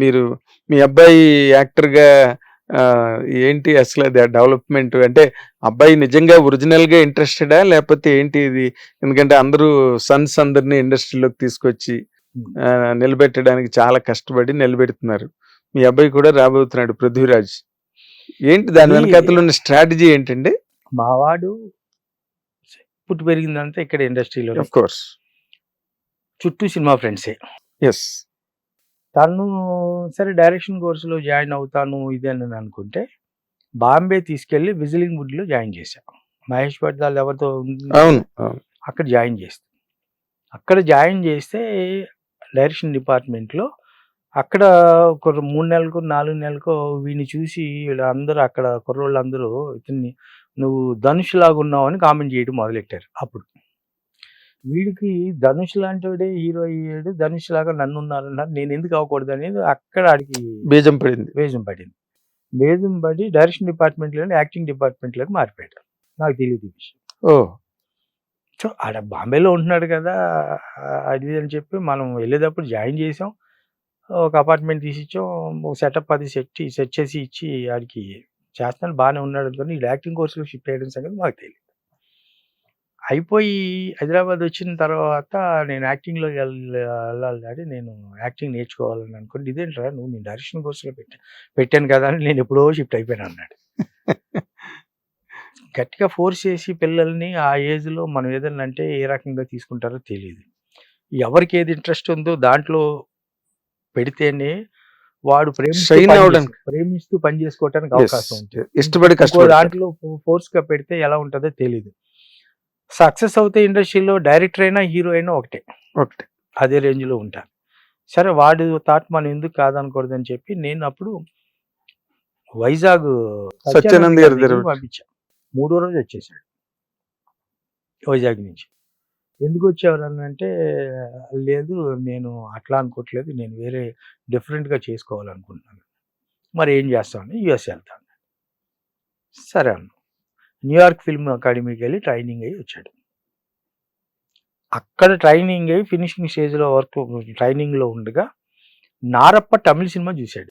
మీరు మీ అబ్బాయి యాక్టర్గా ఆ, ఏంటి అసలు అది డెవలప్మెంట్? అంటే అబ్బాయి నిజంగా ఒరిజినల్గా ఇంట్రెస్టెడా లేకపోతే ఏంటి ఇది? ఎందుకంటే అందరూ సన్స్ అందరినీ ఇండస్ట్రీలోకి తీసుకొచ్చి నిలబెట్టడానికి చాలా కష్టపడి నిలబెడుతున్నారు. మీ అబ్బాయి కూడా రాబోతున్నాడు పృథ్వీరాజ్. ఏంటి దాని వెనకాతలు ఉన్న స్ట్రాటజీ ఏంటండి? మావాడు పుట్టి పెరిగిందంతా ఇక్కడ ఇండస్ట్రీలో కోర్స్ చుట్టూ సినిమా ఫ్రెండ్సే. ఎస్ తను సరే డైరెక్షన్ కోర్సులో జాయిన్ అవుతాను ఇది అని అనుకుంటే బాంబే తీసుకెళ్ళి విజిలింగ్ వుడ్లో జాయిన్ చేశా. మహేష్ పట్టాలు ఎవరితో అవును అక్కడ జాయిన్ చేస్తే అక్కడ జాయిన్ చేస్తే డైరెక్షన్ డిపార్ట్మెంట్లో అక్కడ ఒక మూడు నెలలకు నాలుగు నెలలకు వీడిని చూసి వీళ్ళందరూ అక్కడ కుర్రోళ్ళందరూ ఇతన్ని నువ్వు ధనుష్ లాగా ఉన్నావు అని కామెంట్ చేయడం మొదలెట్టారు అప్పుడు. వీడికి ధనుష్ లాంటి వాడే హీరో అయ్యాడు. ధనుష్ లాగా నన్ను ఉన్నారన్నారు నేను ఎందుకు అవ్వకూడదు అనేది అక్కడ ఆడికి బీజం పడింది. బేజం పడింది. బేజం పడి డైరెక్షన్ డిపార్ట్మెంట్లోనే యాక్టింగ్ డిపార్ట్మెంట్లోకి మారిపోయాడు. నాకు తెలియదు ఈ విషయం. ఓ. సో ఆడ బాంబేలో ఉంటున్నాడు కదా అది అని చెప్పి మనం వెళ్ళేటప్పుడు జాయిన్ చేసాం. ఒక అపార్ట్మెంట్ తీసి ఇచ్చాం ఒక సెటప్ అది సెట్ సెట్ చేసి ఇచ్చి ఆడికి చేస్తాను. బాగానే ఉన్నాడు అనుకుని ఈ యాక్టింగ్ కోర్సులో షిఫ్ట్ అయ్యడం సంగతి మాకు తెలియదు అయిపోయి హైదరాబాద్ వచ్చిన తర్వాత నేను యాక్టింగ్లో వెళ్ళాలి డాడీ నేను యాక్టింగ్ నేర్చుకోవాలని అనుకుంటే ఇదేంట్రా నువ్వు నేను డైరెక్షన్ కోర్సులో పెట్టా పెట్టాను కదా అని నేను ఎప్పుడో షిఫ్ట్ అయిపోయాను అన్నాడు. గట్టిగా ఫోర్స్ చేసి పిల్లల్ని ఆ ఏజ్లో మనం ఏదైనా అంటే ఏ రకంగా తీసుకుంటారో తెలియదు ఎవరికి ఏది ఇంట్రెస్ట్ ఉందో దాంట్లో పెడితేనే వాడు. చేసు- ప్రేమిస్తూ పని చేసుకోవడానికి Yes. అవకాశం ఉంటుంది. ఇష్టపడి దాంట్లో ఫోర్స్గా పెడితే ఎలా ఉంటుందో తెలియదు సక్సెస్ అవుతే ఇండస్ట్రీలో డైరెక్టర్ అయినా హీరో అయినా ఒకటే. ఒకటి. అదే రేంజ్లో ఉంటాను సరే వాడు థాట్ మనం ఎందుకు కాదనకూడదని చెప్పి నేను అప్పుడు వైజాగ్ సత్యానంద్ గారి దగ్గర పంపించా. మూడో రోజు వచ్చేసాడు. వైజాగ్ నుంచి. ఎందుకు వచ్చేవారు అంటే లేదు నేను అట్లా అనుకోవట్లేదు నేను వేరే డిఫరెంట్గా చేసుకోవాలనుకుంటున్నాను. మరి ఏం చేస్తాను యుఎస్ వెళ్తాను. సరే అన్న. న్యూయార్క్ ఫిల్మ్ అకాడమీకి వెళ్ళి ట్రైనింగ్ అయ్యి వచ్చాడు. అక్కడ ట్రైనింగ్ అయ్యి ఫినిషింగ్ స్టేజ్లో వర్క్ ట్రైనింగ్లో ఉండగా నారప్ప తమిళ సినిమా చూశాడు.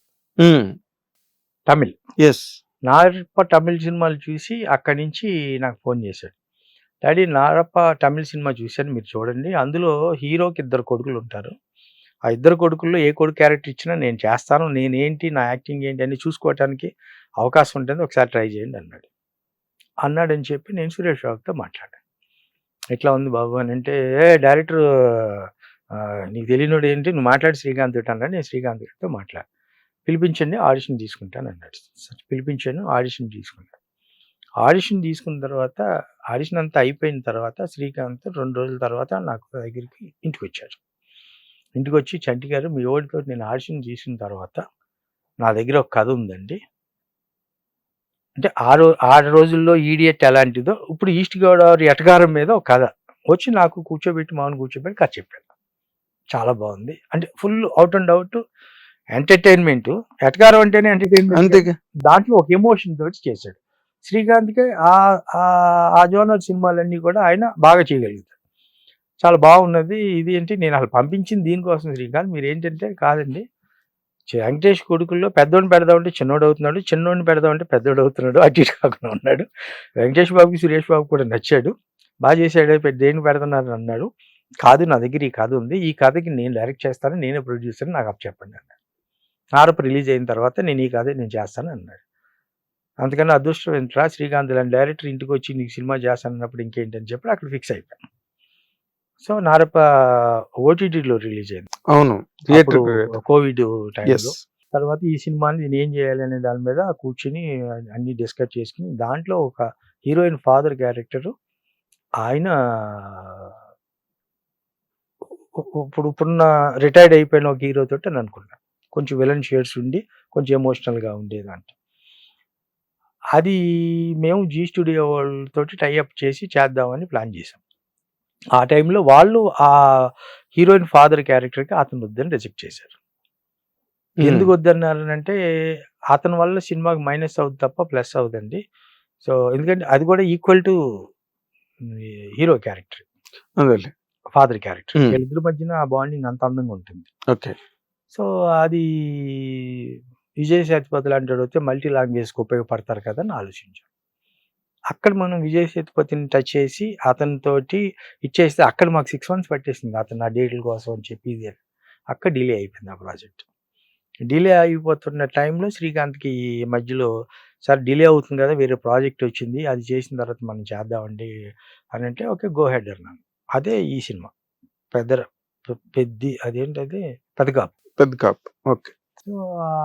తమిళ్. ఎస్ నారప్ప తమిళ సినిమాలు చూసి అక్కడి నుంచి నాకు ఫోన్ చేశాడు. డాడీ నారప్ప తమిళ సినిమా చూశాను మీరు చూడండి. అందులో హీరోకి ఇద్దరు కొడుకులు ఉంటారు. ఆ ఇద్దరు కొడుకుల్లో ఏ కొడుకు క్యారెక్టర్ ఇచ్చినా నేను చేస్తాను. నేనేంటి నా యాక్టింగ్ ఏంటి అని చూసుకోవటానికి అవకాశం ఉంటుంది ఒకసారి ట్రై చేయండి అన్నాడు. అన్నాడని చెప్పి నేను సురేష్ రావుతో మాట్లాడాను. ఎట్లా ఉంది బాబు అని అంటే ఏ డైరెక్టర్ నీకు తెలియనోడు ఏంటి? నువ్వు మాట్లాడి శ్రీకాంత్ అన్నాడు. నేను శ్రీకాంత్ గారితో మాట్లాడు పిలిపించండి ఆడిషన్ తీసుకుంటాను అన్నాడు. సరే, పిలిపించాను ఆడిషన్ తీసుకున్నాను. ఆడిషన్ తీసుకున్న తర్వాత ఆడిషన్ అంతా అయిపోయిన తర్వాత శ్రీకాంత్ రెండు రోజుల తర్వాత నాకు దగ్గరికి ఇంటికి వచ్చాడు ఇంటికి వచ్చి చంటి గారు మీ ఓడితో నేను ఆడిషన్ చేసిన తర్వాత నా దగ్గర ఒక కథ ఉందండి. అంటే ఆ రో ఆ రోజుల్లో ఈడియట్ ఎలాంటిదో ఇప్పుడు ఈస్ట్ గోదావరి ఎటగారం మీద ఒక కథ. వచ్చి నాకు కూర్చోబెట్టి మామూలు కూర్చోబెట్టి కథ చెప్పాడు. చాలా బాగుంది. అంటే full out and out entertainment ఎటగారం అంటేనే ఎంటర్టైన్మెంట్ అంతేగా దాంట్లో ఒక ఎమోషన్ తోటి చేశాడు. శ్రీకాంత్కి ఆ ఆ- జోనర్ సినిమాలన్నీ కూడా ఆయన బాగా చేయగలుగుతాడు. చాలా బాగున్నది. ఇది ఏంటి? నేను అసలు పంపించింది దీనికోసం శ్రీకాంత్. మీరు ఏంటంటే కాదండి వెంకటేష్ కొడుకుల్లో పెద్దోడిని పెడదామంటే చిన్నోడు అవుతున్నాడు చిన్నోడిని పెడదామంటే పెద్దోడు అవుతున్నాడు అటు ఇటు కాకుండా ఉన్నాడు. వెంకటేష్ బాబుకి సురేష్ బాబు కూడా నచ్చాడు. బాగా చేశాడు పెద్ద దేనికి పెడుతున్నారు అన్నాడు. కాదు నా దగ్గర ఈ కథ ఉంది. ఈ కథకి నేను డైరెక్ట్ చేస్తాను నేనే ప్రొడ్యూసర్ నాకు అప్ చెప్పండి అన్నాడు. నారప్ రిలీజ్ అయిన తర్వాత నేను ఈ కథ నేను చేస్తాను అన్నాడు. అందుకని అదృష్టం ఏంట్రా శ్రీకాంత్ లాంటి డైరెక్టర్ ఇంటికి వచ్చి నీకు సినిమా చేస్తానన్నప్పుడు ఇంకేంటని చెప్పి అక్కడ ఫిక్స్ అయిపోయాను. సో నారప్ప ఓటీటీలో రిలీజ్ అయింది. అవును థియేటర్ కోవిడ్ టైంలో. తర్వాత ఈ సినిమాని నేను ఏం చేయాలి అనే దాని మీద కూర్చుని అన్ని డిస్కస్ చేసుకుని దాంట్లో ఒక హీరోయిన్ ఫాదర్ క్యారెక్టర్ ఆయన ఇప్పుడు ఇప్పుడున్న రిటైర్డ్ అయిపోయిన ఒక హీరో తోటి అని అనుకున్నాను కొంచెం విలన్ షేడ్స్ ఉండి కొంచెం ఎమోషనల్గా ఉండేదంట. అది మేము జీ స్టూడియో వాళ్ళతోటి టైఅప్ చేసి చేద్దామని ప్లాన్ చేసాం. ఆ టైంలో వాళ్ళు ఆ హీరోయిన్ ఫాదర్ క్యారెక్టర్కి అతను వద్దని రిజెక్ట్ చేశారు. ఎందుకు వద్దన్నారు అంటే అతని వల్ల సినిమాకి మైనస్ అవుతుంది తప్ప ప్లస్ అవుదండి. సో ఎందుకంటే అది కూడా equal to hero character. Father character. వీళ్ళిద్దరి మధ్యన ఆ బాండింగ్ అంత అందంగా ఉంటుంది. ఓకే. సో అది విజయ్ సేతుపతి లాంటి వాడు వస్తే మల్టీ లాంగ్వేజ్కి ఉపయోగపడతారు కదా అని ఆలోచించాం అక్కడ మనం విజయ్ సేతుపతిని టచ్ చేసి అతనితోటి ఇచ్చేస్తే అక్కడ మాకు సిక్స్ మంత్స్ పట్టేసింది. అతను ఆ డేట్ల కోసం అని చెప్పి. అక్కడ డిలే అయిపోయింది ఆ ప్రాజెక్ట్ డిలే అయిపోతున్న టైంలో శ్రీకాంత్కి ఈ మధ్యలో సార్ డిలే అవుతుంది కదా వేరే ప్రాజెక్ట్ వచ్చింది అది చేసిన తర్వాత మనం చేద్దామండి అని అంటే ఓకే గో హెడ్ అన్నాను. అదే ఈ సినిమా. పెద్ద పెద్ద అదేంటది? పెద్దగా పెద్ద కాప్ ఓకే. సో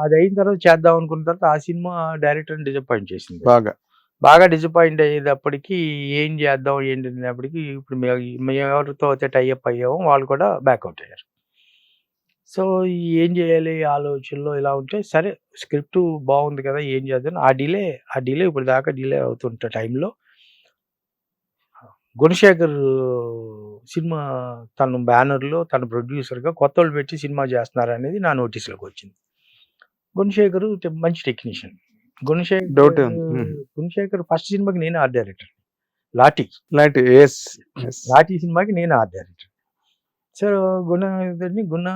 అది అయిన తర్వాత చేద్దాం అనుకున్న తర్వాత ఆ సినిమా డైరెక్టర్ డిసప్పాయింట్ చేసింది. బాగా. బాగా డిసప్పాయింట్ అయ్యేటప్పటికి ఏం చేద్దాం ఏంటి అనేటప్పటికి ఇప్పుడు మేము మేము ఎవరితో అయితే టైఅప్ అయ్యామో వాళ్ళు కూడా బ్యాక్అవుట్ అయ్యారు. సో ఏం చేయాలి ఆలోచనలో ఇలా ఉంటే సరే స్క్రిప్ట్ బాగుంది కదా ఏం చేద్దాం? ఆ డిలే ఆ డిలే ఇప్పుడు దాకా డిలే అవుతుంటే టైంలో గుణశేఖర్ సినిమా తన బ్యానర్లో తన ప్రొడ్యూసర్గా కొత్త వాళ్ళు పెట్టి సినిమా చేస్తున్నారు అనేది నా నోటీసులోకి వచ్చింది. గుణశేఖర్ మంచి technician. Gunasekhar. Hmm. Gunasekhar first సినిమాకి నేను ఆర్ట్ డైరెక్టర్ లాఠీ. లాంటి ఎస్ లాఠీ సినిమాకి నేను ఆర్ట్ డైరెక్టర్ సో గుణ గుణ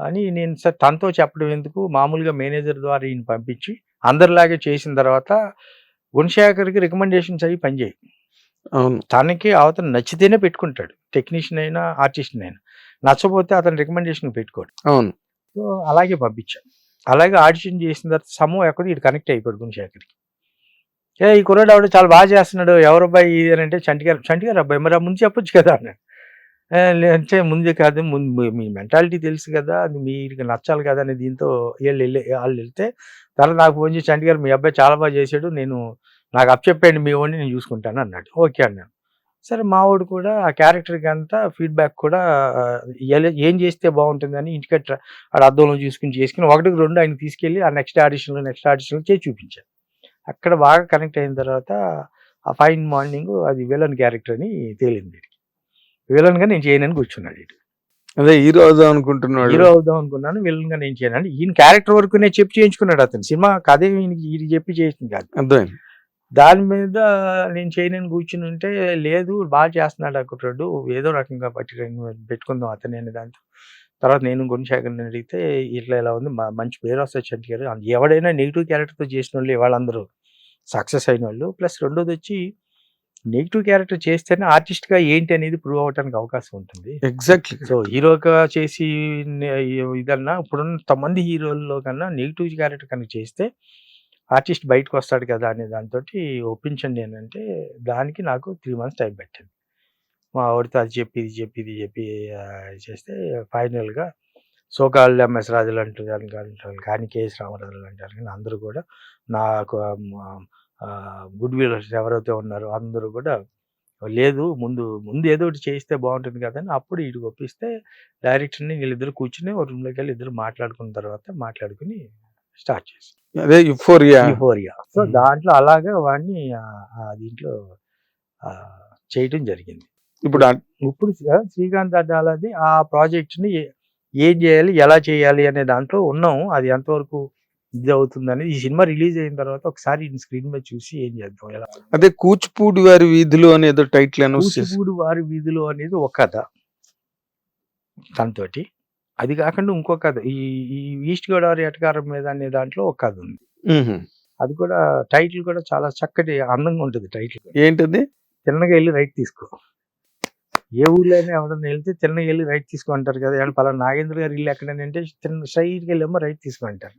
అని నేను సార్ తనతో చెప్పడం ఎందుకు? మామూలుగా మేనేజర్ ద్వారా ఈయన పంపించి అందరిలాగే చేసిన తర్వాత గుణశేఖర్కి రికమెండేషన్స్ అవి పనిచేయి. అవును. తనకి అవతల నచ్చితేనే పెట్టుకుంటాడు. టెక్నీషియన్ అయినా ఆర్టిస్ట్ అయినా. నచ్చపోతే అతను రికమెండేషన్ పెట్టుకోడు. అవును. సో అలాగే పంపించాను అలాగే ఆడిషన్ చేసిన తర్వాత సమూహం ఎక్కడ ఇటు కనెక్ట్ అయిపోయాడు గుణశేఖర్కి. ఏ ఈ కుర్రాడు ఆవిడ చాలా బాగా చేస్తున్నాడు. ఎవరు అబ్బాయి ఇది అని అంటే చంటిగారు చంటిగారు అబ్బాయి. మరి ముందు చెప్పొచ్చు కదా అన్నాడు అంటే ముందే కాదు ముందు మీ- మీ మెంటాలిటీ తెలుసు కదా అది మీకు నచ్చాలి కదా అని దీంతో వీళ్ళు వెళ్ళి వాళ్ళు వెళ్తే తర్వాత నాకు ఫోన్ చేసి చంటిగారు మీ అబ్బాయి చాలా బాగా చేశాడు. నేను నాకు అప్ చెప్పండి మీ వాడిని నేను చూసుకుంటాను అన్నాడు. ఓకే అన్నాను సరే మా వాడు కూడా ఆ క్యారెక్టర్కి అంతా ఫీడ్బ్యాక్ కూడా ఏం చేస్తే బాగుంటుందని ఇంటికట్ట ఆడ అద్దంలో చూసుకుని చేసుకుని ఒకటికి రెండు ఆయన తీసుకెళ్ళి ఆ నెక్స్ట్ ఆడిషన్లో నెక్స్ట్ ఆడిషన్లో చేసి చూపించాను అక్కడ బాగా కనెక్ట్ అయిన తర్వాత ఆ ఫైన్ మార్నింగ్ అది విలన్ క్యారెక్టర్ అని తేలింది వీడికి. విలన్గా నేను చేయనని కూర్చున్నాడు ఇటు అదే హీరో అవుదాం అనుకుంటున్నాడు. హీరో అవుదాం అనుకున్నాను విలన్గా నేను చేయను అంటే ఈయన క్యారెక్టర్ వరకు నేను చెప్పి చేయించుకున్నాడు అతను. సినిమా కథ ఈయనకి ఈయన చెప్పి చేసింది కాదు అర్థమైంది. దాని మీద నేను చేయనని కూర్చుని ఉంటే లేదు బాగా చేస్తున్నాడు అక్కడ ఏదో రకంగా పట్టి పెట్టుకుందాం అతని దాంతో. తర్వాత నేను గుణశేఖర్ని అడిగితే ఇట్లా ఇలా ఉంది మంచి పేరు వస్తుంది చంటి గారు. ఎవడైనా నెగిటివ్ క్యారెక్టర్తో చేసిన వాళ్ళు వాళ్ళందరూ సక్సెస్ అయిన వాళ్ళు ప్లస్ రెండోది వచ్చి నెగిటివ్ క్యారెక్టర్ చేస్తేనే ఆర్టిస్ట్గా ఏంటి అనేది ప్రూవ్ అవడానికి అవకాశం ఉంటుంది. ఎగ్జాక్ట్లీ సో హీరోగా చేసి ఇదన్నా ఇప్పుడున్న తొమ్మిది హీరోల్లో కన్నా నెగిటివ్ క్యారెక్టర్ కనుక చేస్తే ఆర్టిస్ట్ బయటకు వస్తాడు కదా అనే దాంతో ఒప్పించండి అని అంటే దానికి నాకు త్రీ మంత్స్ టైం పెట్టింది. మా ఆవిడతో అది చెప్పి ఇది చెప్పి ఇది చెప్పి చేస్తే ఫైనల్గా సోకాళ్ళు ఎంఎస్ రాజులు అంటారు అంటారు కానీ కేఎస్ రామరాజులు అంటారు కానీ అందరూ కూడా నాకు గుడ్ వీలర్స్ ఎవరైతే ఉన్నారో అందరూ కూడా లేదు ముందు ముందు ఏదో ఒకటి చేస్తే బాగుంటుంది కదా అని అప్పుడు వీడికి ఒప్పిస్తే డైరెక్టర్ని వీళ్ళిద్దరు కూర్చుని ఒక రూమ్లోకి వెళ్ళి ఇద్దరు మాట్లాడుకున్న తర్వాత మాట్లాడుకుని స్టార్ట్ చేసి. అదే యుఫోరియా. యూఫోరియా. సో. దాంట్లో అలాగా వాడిని దీంట్లో చేయటం జరిగింది. ఇప్పుడు ఇప్పుడు శ్రీ- శ్రీకాంత్ అడ్డాలది ఆ ప్రాజెక్ట్ని ఏ- ఏం చేయాలి ఎలా చేయాలి అనే దాంట్లో ఉన్నాం. అది ఎంతవరకు ఇది అవుతుందని. ఈ సినిమా రిలీజ్ అయిన తర్వాత ఒకసారి స్క్రీన్ మీద చూసి ఏం చేద్దాం ఎలా అదే కూచిపూడి వారి వీధులు అని ఏదో టైటిల్ కూచిపూడి వారి వీధిలో అనేది ఒక కథ తనతోటి. అది కాకుండా ఇంకో కథ. ఈ ఈ ఈస్ట్ గోదావరి ఎటకారం మీద అనే దాంట్లో ఒక కథ ఉంది. అది కూడా టైటిల్ కూడా చాలా చక్కటి అందంగా ఉంటుంది టైటిల్ ఏంటది? తిన్నగా వెళ్ళి రైట్ తీసుకో. ఏ ఊర్లో అయినా ఎవరైనా వెళ్తే తిన్నగా వెళ్ళి రైట్ తీసుకో అంటారు కదా. ఏమన్నా పలానా నాగేంద్ర గారి ఇల్లు ఎక్కడని అంటే తిన్న స్ట్రైట్కి వెళ్ళేమో రైట్ తీసుకో అంటారు.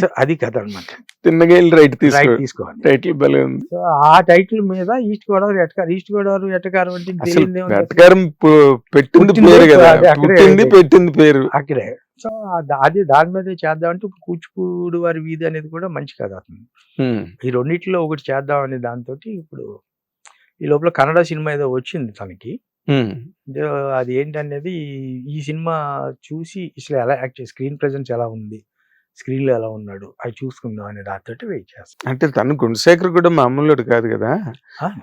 సో అది కథ అనమాట తిన్నగా వెళ్ళి రైట్ రైట్ తీసుకో తీసుకోవాలి. టైటిల్ భలే ఉంది. సో ఆ టైటిల్ మీద ఈస్ట్ గోదావరి ఎటకారం ఈస్ట్ గోదావరి ఎటకారం అంటే తెలియదు పు- పెట్టింది పేరు కదా పుట్టింది. పెట్టింది పేరు. అక్కడే. సో అది దాని మీదే చేద్దామంటే ఇప్పుడు కూచిపూడి వారి వీధి అనేది కూడా మంచి కథ. ఈ రెండిట్లో ఒకటి చేద్దాం అనే దాంతో ఇప్పుడు ఈ లోపల కన్నడ సినిమా ఏదో వచ్చింది తనకి. అది ఏంటనేది ఈ- ఈ సినిమా చూసి అసలు ఎలా యాక్ట్ స్క్రీన్ ప్రెజెన్స్ ఎలా ఉంది? స్క్రీన్లో ఎలా ఉన్నాడు అది చూసుకుందాం అనే దాంతో వెయిట్ చేస్తాం. అంటే తను గుణశేఖర్ కూడా మామూలుడు కాదు కదా?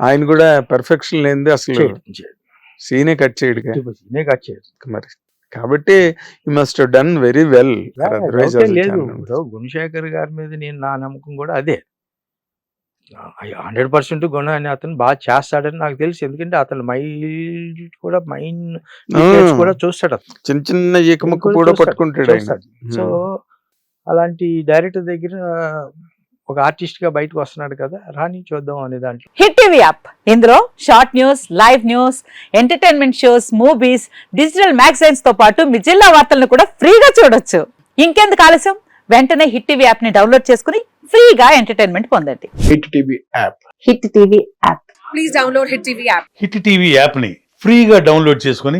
ఆయన కూడా పెర్ఫెక్షన్ లేనిది అసలు చేయడు, చేయడు. సీనే కట్ చేయడుగా? నేను కట్ చేయదు మరి కాబట్టి you must done very well లేదు. గుణశేఖర్ గారి మీద నేను నా నమ్మకం కూడా అదే. హండ్రెడ్ పర్సెంట్ గుణ అని అతను బాగా చేస్తాడని నాకు తెలుసు. ఎందుకంటే అతను మైండ్ కూడా మైండ్. కూడా చూస్తాడు చిన్న చిన్న ఈకముక్క కూడా పట్టుకుంటాడు. సో అలాంటి డైరెక్టర్ దగ్గర ఒక ఆర్టిస్ట్గా బయటకు వస్తున్నాడు కదా రాని చూద్దాం అనే దాంట్లో. Hit TV app. ఇందులో short news live news entertainment shows movies digital మ్యాగజైన్స్తో పాటు మీ జిల్లా వార్తలను కూడా ఫ్రీగా చూడొచ్చు. ఇంకెందుకు ఆలస్యం? వెంటనే హిట్ టీవీ యాప్ని డౌన్లోడ్ చేసుకుని ఫ్రీగా ఎంటర్టైన్మెంట్ పొందండి. Hit TV app. Hit TV app. Please download Hit TV app. Hit TV యాప్ని ఫ్రీగా డౌన్లోడ్ చేసుకొని